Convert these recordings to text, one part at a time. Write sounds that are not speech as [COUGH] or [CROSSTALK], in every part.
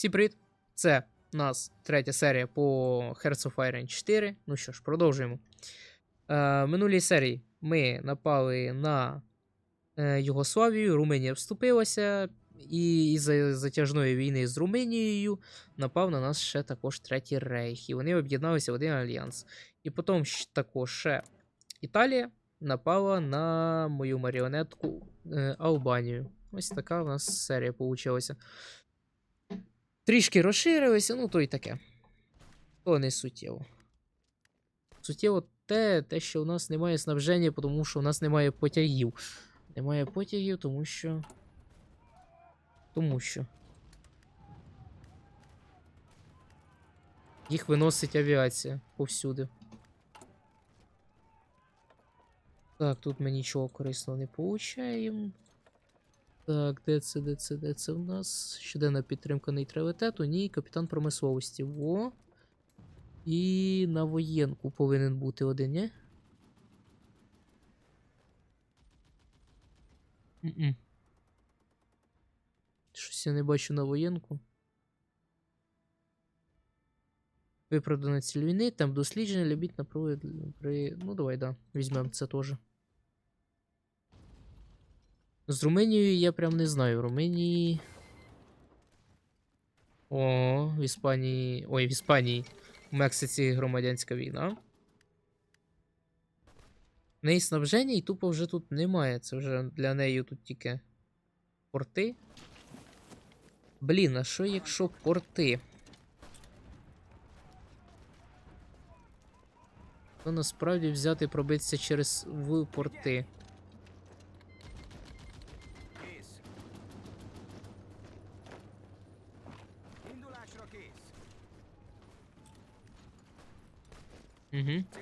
Всім привіт! Це у нас третя серія по Hearts of Iron 4. Ну що ж, продовжуємо. Е, минулій серії ми напали на е, Югославію, Румунія вступилася, і із-за затяжної війни з Румунією напав на нас ще також Третій Рейх. І вони об'єдналися в один альянс. І потім також ще Італія напала на мою маріонетку е, Албанію. Ось така у нас серія получилася. Трішки розширилися, ну то й таке. То не суттєво. Суттєво те, те, що у нас немає снабження, тому що у нас немає потягів. Немає потягів, тому що. Тому що. Їх виносить авіація повсюди. Так, тут ми нічого корисного не получаємо. Так, де це, де це, де це в нас? Щоденна підтримка нейтралітету. Ні, капітан промисловості. Во. І на воєнку повинен бути один, ні? М-м. Щось я не бачу на воєнку. Виправдана ціль війни, там дослідження, любіть на провід при. Ну, давай, да. Візьмемо це теж. З Румунією я прям не знаю. В Румунії. О, в Іспанії. Ой, в Іспанії. В Мексиці громадянська війна. В неї снабження і тупо вже тут немає. Це вже для неї тут тільки порти. Блін, а що якщо порти? То насправді взяти пробитися через в порти.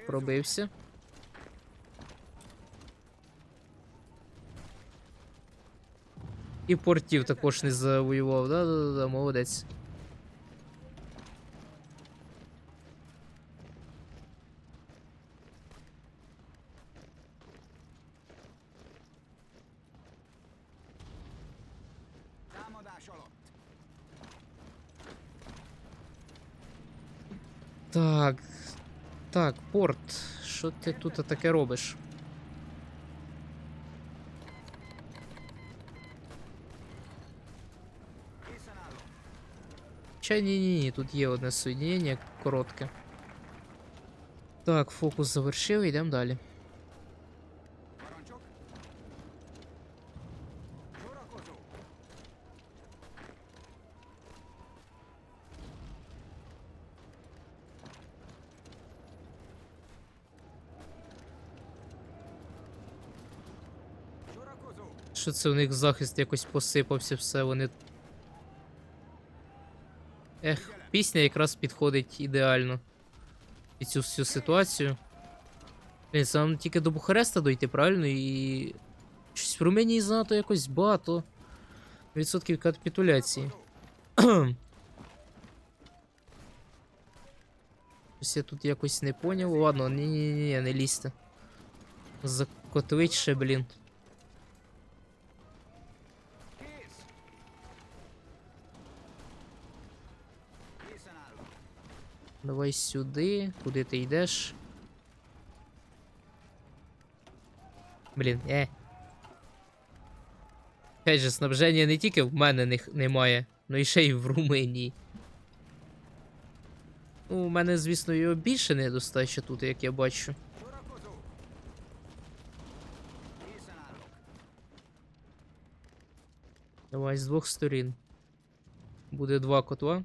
Пробився. І портів також не завоював, да-да-да, молодець. Так, порт. Що ти тут таке робиш? Készen állok. Чай ні, ні, ні, тут є одне соєднення коротке. Так, фокус завершив, йдемо далі. Що це у них захист якось посипався, все вони. Ех, пісня якраз підходить ідеально під цю всю ситуацію. Блін, нам тільки до Бухареста дойти, правильно? І. Щось в Румунії занадто якось багато відсотків капітуляції. [CLEARS THROAT] Щось я тут якось не поняв. Ладно, ні-ні-ні, не лізьте. Закотовить ще, блін. Давай сюди. Куди ти йдеш? Блін, е. Опять же, снабження не тільки в мене не, немає, але і ще й в Румунії. Ну, у мене, звісно, його більше недостача тут, як я бачу. Давай з двох сторін. Буде два котла.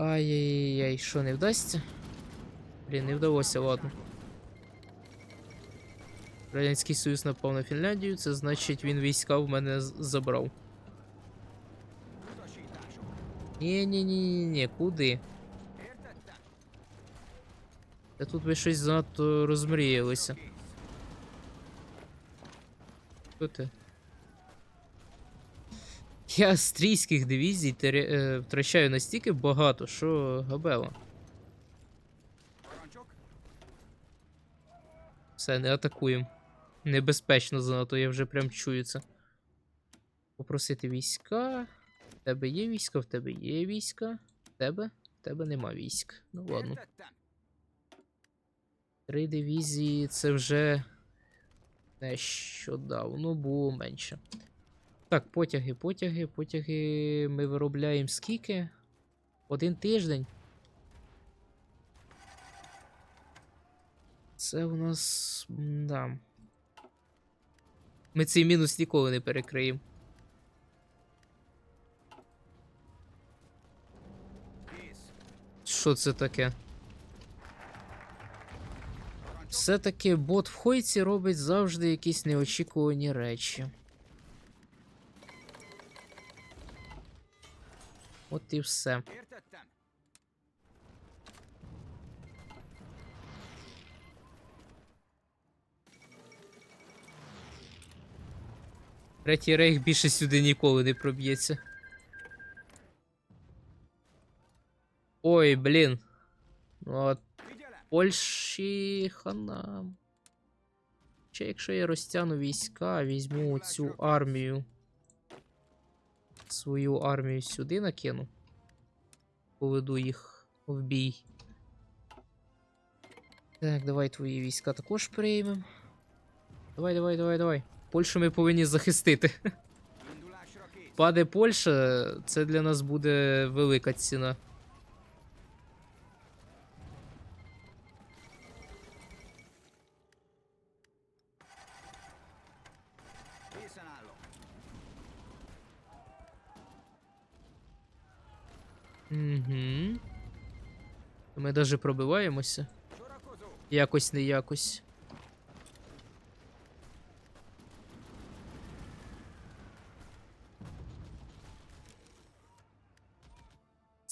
Ай-яй-яй, що не вдасться? Блін, не вдалося, ладно. Радянський Союз напав на Фінляндію, це значить він війська в мене забрав. Ні ні ні ні куди? Та тут ви щось занадто розмріялися. Хто ти? Я австрійських дивізій е, втрачаю настільки багато, що. Parancsok. Все, не атакуємо. Небезпечно занадто, я вже прям чую це. Попросити війська. В тебе є війська, в тебе є війська. В тебе? В тебе нема військ. Ну ладно. Три дивізії це вже нещодавно було менше. Так, потяги, потяги, потяги ми виробляємо скільки? Один тиждень. Це у нас. Да. Ми цей мінус ніколи не перекриємо. Що це таке? Все-таки бот в Хойці робить завжди якісь неочікувані речі. От і все. Третій рейх більше сюди ніколи не проб'ється. Ой, блін. Ну, от Польщі хана. Чи якщо я розтягну війська, візьму цю армію. Свою армію сюди накину. Поведу їх в бій. Так, давай твої війська також приймемо. Давай, давай, давай, давай. Польщу ми повинні захистити. [LAUGHS] Паде Польща, це для нас буде велика ціна. даже пробиваємося. Sorakozó. Якось не якось.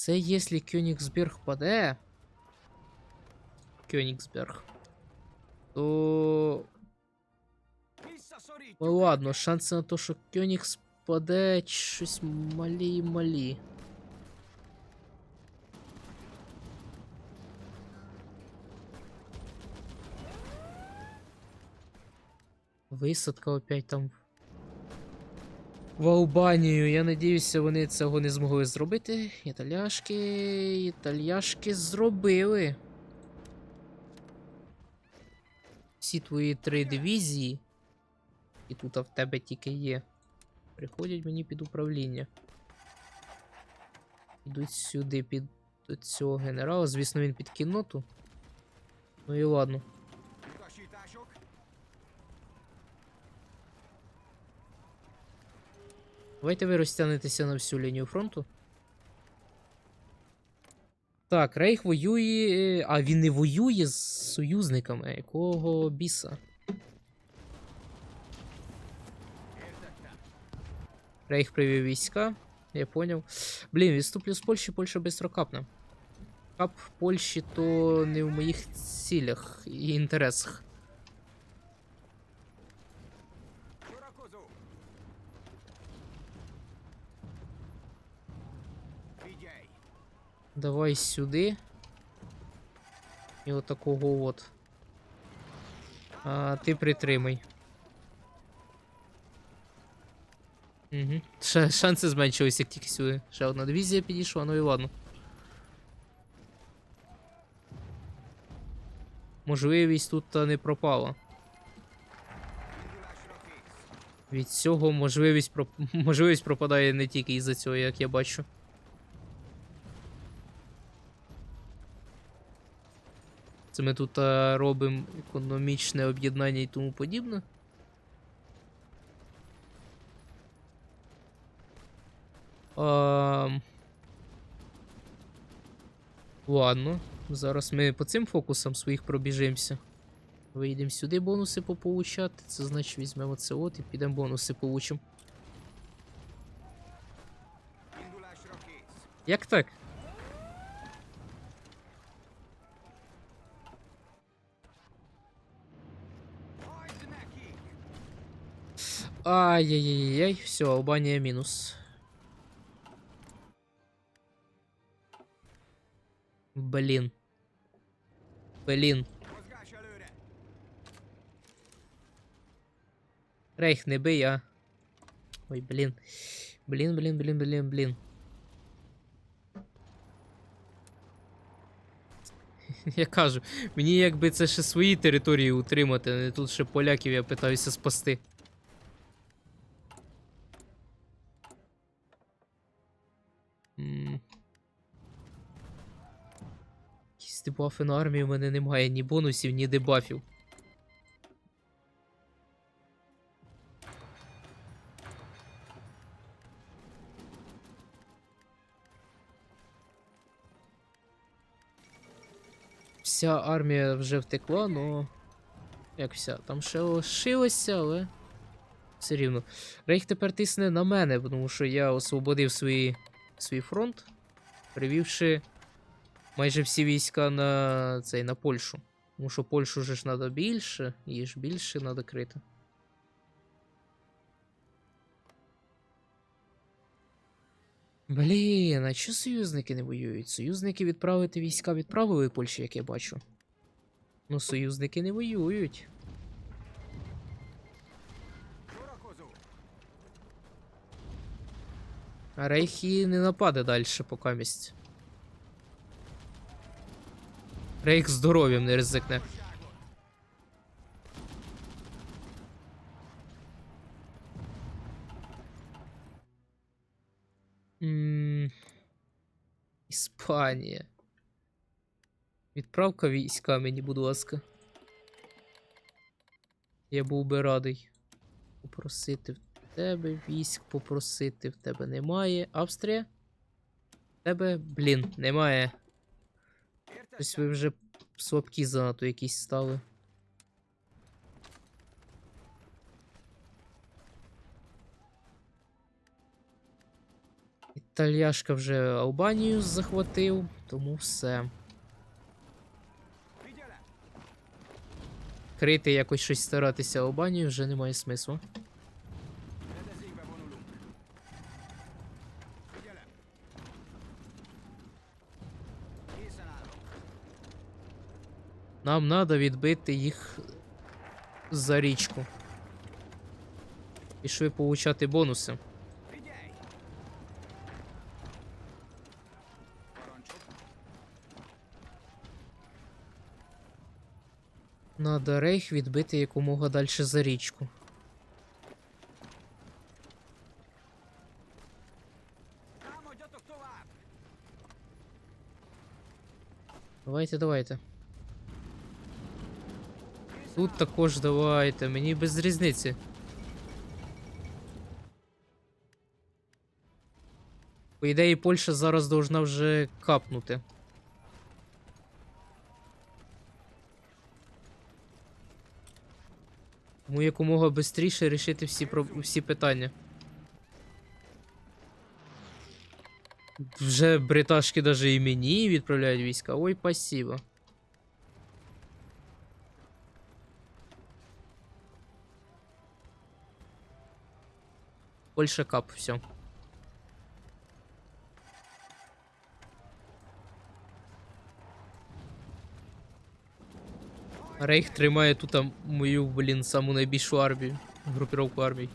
Це якщо Кёнігсберг паде. Кёнігсберг. То. Visszaszorítjuk. Ну ладно, шанси на те, що Кёнігс паде щось малі Висадка опять там. В Албанію. Я надіюся, вони цього не змогли зробити. Італяшки. Італяшки зробили. Всі твої три дивізії. І тут в тебе тільки є. Приходять мені під управління. Йдуть сюди під цього генерала. Звісно, він під кінноту. Ну і ладно. Давайте ви розтягнетеся на всю лінію фронту. Так, Рейх воює. А він не воює з союзниками. Якого біса? Рейх привів війська. Я поняв. Блін, відступлю з Польщі, Польща бистро капне. Кап Польщі то не в моїх цілях і інтересах. Давай сюди. І отакого от. А ти притримай. Угу. Ша шанси зменшились, як тільки сюди. Ще одна дивізія підійшла, ну і ладно. Можливість тут не пропала. Від цього можливість, проп... [LAUGHS] можливість пропадає не тільки із-за цього, як я бачу. Це ми тут а, робимо економічне об'єднання і тому подібне. А... Ладно, зараз ми по цим фокусам своїх пробіжимося. Вийдемо сюди бонуси пополучати. Це значить візьмемо це от і підемо бонуси получимо. Як так? Ай-яй-яй-яй, все, Албанія мінус. Блін. Блін. Рейх, не бий, а. Ой, блін. Блін, блін, блін, блін, блін. [LAUGHS] Я кажу, мені якби це ще свої території утримати, а не тут ще поляків я питаюся спасти. Якісь дебафи на армії в мене немає, ні бонусів, ні дебафів. Вся армія вже втекла, но. Як вся? Там ще лишилося, але. Все рівно. Рейх тепер тисне на мене, тому що я освободив свої, свій фронт, привівши майже всі війська на цей, на Польщу. Тому що Польщу вже ж треба більше, її ж більше треба крити. Блін, а чого союзники не воюють? Союзники відправити війська відправили Польщі, як я бачу. Ну, союзники не воюють. А Рейх і не нападе далі поки місць. Рейх здоров'ям не ризикне. Іспанія. Відправка війська мені, будь ласка. Я був би радий попросити тебе військ, попросити в тебе немає. Австрія? В тебе, блін, немає. Ось ви вже слабкі занадто якісь стали. Італьяшка вже Албанію захватив, тому все. Крити якось щось старатися Албанію вже немає смислу. Нам треба відбити їх за річку. Пішли получати бонуси. Надо рейх відбити якомога далі за річку. Давайте, давайте. Тут також давайте, мені без різниці. По ідеї, Польща зараз должна вже капнути. Тому якомога швидше рішити всі, всі питання. Вже бриташки даже і мені відправляють війська. Ой, спасибо. Польша кап, все. Рейх тримає тут а, мою, блін, саму найбільшу армію. Групіровку армій.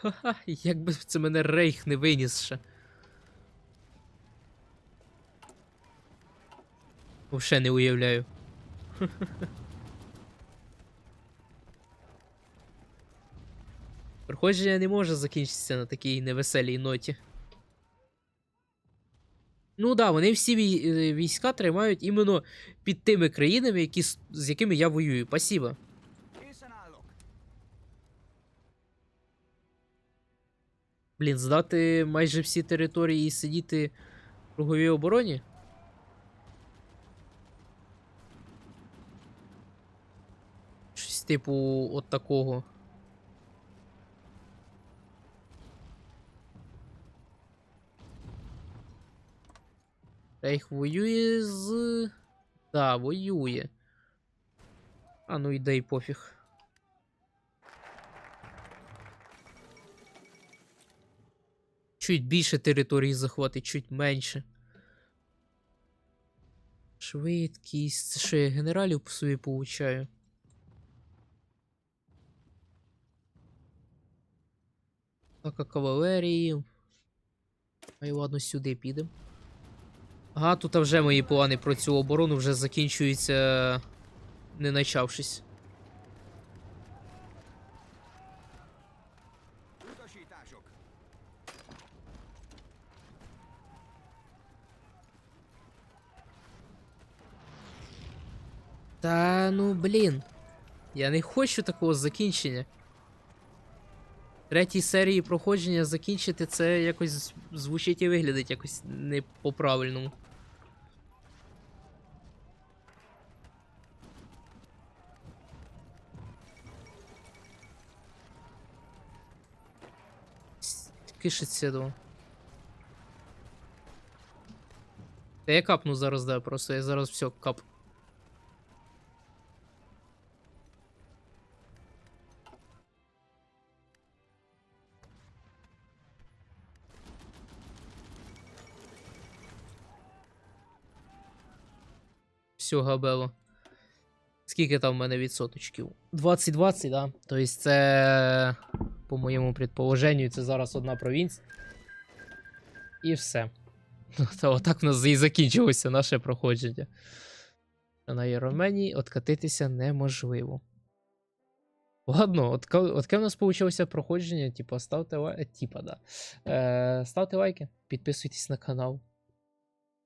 Ха-ха, якби це мене рейх не виніс ще. Вообще не уявляю. Проходження не може закінчитися на такій невеселій ноті. Ну да, вони всі е, війська тримають іменно під тими країнами, які, з якими я воюю. Спасибо. Блін, здати майже всі території і сидіти в круговій обороні? Щось типу от такого. Рейх воює з Да, воює. А ну і й пофіг. Чуть більше території захватить, чуть менше. Швидкість. Це що я генералів по собі получаю? Так, а кавалерії. Ладно, сюди підемо. Ага, тут вже мої плани про цю оборону вже закінчуються, не начавшись. Та ну блін. Я не хочу такого закінчення. Третій серії проходження закінчити це якось звучить і виглядить якось не по-правильному. Кишиться до. Та я капну зараз, да, просто я зараз все кап. Все, габело. Скільки там в мене відсоточків? 20-20, да. Тобто це, по моєму предположенню, це зараз одна провінція. І все. [LAUGHS] Ну, Та отак в нас і закінчилося наше проходження. На Єроменії откатитися неможливо. Ладно, от, ка- от таке в нас вийшло проходження. Типа, ставте лайки. Типа, да. Е, ставте лайки, підписуйтесь на канал.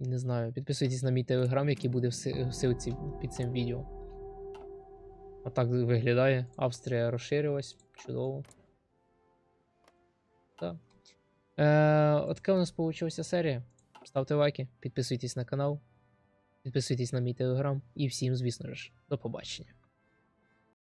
Не знаю, підписуйтесь на мій телеграм, який буде в силці під цим відео. Отак виглядає. Австрія розширилась. Чудово. Так. Е, от така у нас вийшла серія. Ставте лайки, підписуйтесь на канал, підписуйтесь на мій телеграм і всім, звісно ж, до побачення.